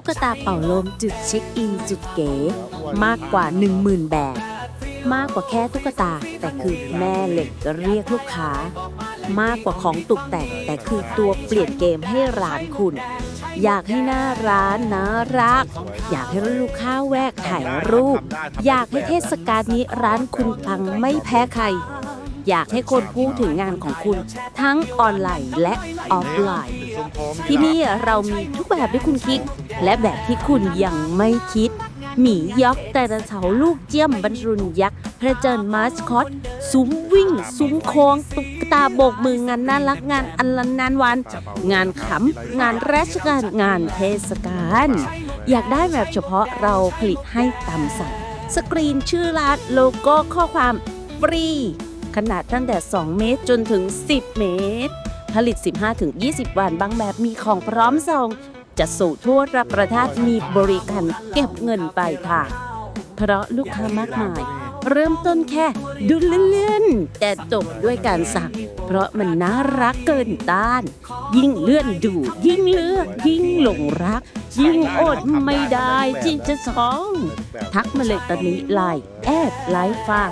ตุ๊กตาเป่าลมจุดเช็คอินจุดเก๋ มากกว่า 10,000 แบบ มากกว่าแค่ตุ๊กตา แต่คือแม่เหล็กเรียกลูกค้า มากกว่าของตกแต่งแต่คือตัวเปลี่ยนเกมให้ร้านคุณ อยากให้หน้าร้านน่ารัก อยากให้ลูกค้าแวกถ่ายรูป อยากให้เทศกาลนี้ร้านคุณปังไม่แพ้ใครอยากให้คนพูดถึงงานของคุณ ทั้งออนไลน์และออฟไลน์ ที่นี่เรามีทุกแบบที่คุณคิด และแบบที่คุณยังไม่คิด หมียักษ์แต่ละเสาลูกเจียมบรรลุนยักษ์พระเจันทร์มาสคอตซุ้มวิ่ง ซุ้มโค้งตุ๊กตาโบกมืองานน่ารักงานอันลันนานวัน งานขำงานราชการงานเทศกาลอยากได้แบบเฉพาะเราผลิตให้ตามสั่งสกรีนชื่อร้านโลโก้ข้อความฟรี ขนาดตั้งแต่ 2 เมตรจนถึง 10 เมตร ผลิต 15-20 วันบางแบบมีของพร้อมส่ง จะสู่ทั่วรับประทานมีบริการเก็บเงินปลายทาง เพราะลูกค้ามากมาย เริ่มต้นแค่ดูเลื่อนๆแต่จบด้วยการสั่ง เพราะมันน่ารักเกินต้าน ยิ่งเลื่อนดู ยิ่งเลือก ยิ่งหลงรัก ยิ่งอดไม่ได้ที่จะท้อง ทักมาเลยตอนนี้ไลน์แอดไลฟ์ฟาง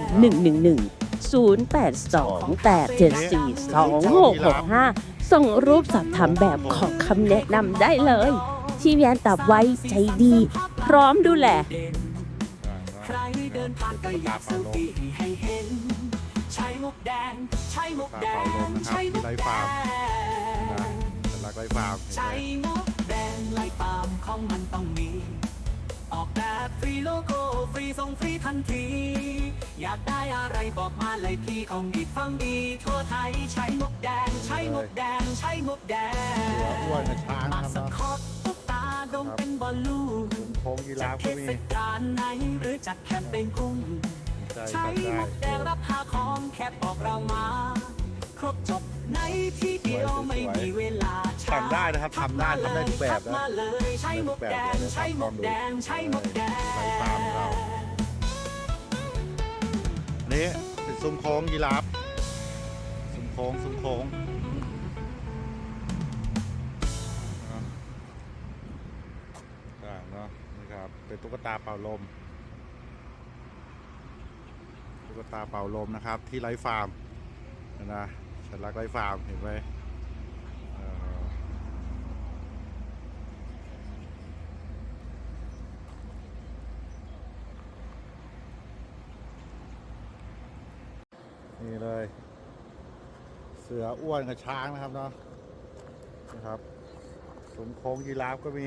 111 0828742665 ส่งรูปสอบถามแบบขอคำแนะนำได้เลย ที่แวนตับไว้ใจดี พร้อมดูแลใครเดินผ่านก็อยากเซลฟี่ให้เห็น ใช้มุกแดง ใช้มุกแดง ใช้มุกแดงสัญลักษณ์ไรฟาร์มใช้มุกแดงไล่ปาล์มของมันต้อง แบบฟรีโลโก้ฟรีส่งฟรีทันที อยากได้อะไรบอกมาเลยพี่ของดีฟังดี ทั่วไทยใช้มุกแดง ใช้มุกแดง ใช้มุกแดเสืองอ้วนกับช้างปานะกครับสะเนาะคอตตุ๊กตาดงเป็นบอลลูนโค้งยีจัราดฟเทก็มีศกาลไหนหรือจัดแคมเปญกุ้ง ใช่ใช้ใช่มุกแดงรับหาของแค่บอกเรามา ครบจบในที่เดียวไม่มีเวลา ทำได้นะครับทำได้ทำได้ทุกแบบนะมาเลยใช้มุกแดงใช้มุกแดงใช้มุกแดงไรฟาร์มเราอันนี้เป็นซุ้มโค้งยีราฟซุ้มโค้งซุ้มโค้งอ่าเนาะนี่ครับเป็นตุ๊กตาเป่าลมตุ๊กตาเป่าลมนะครับที่ไลฟ์ฟาร์มนะสัญลักไลฟ์ฟาร์มเห็นไหมเอ่อ นี่เลย เสืออ้วนกับช้างนะครับเนาะนะครับสมโค้งยีราฟก็มี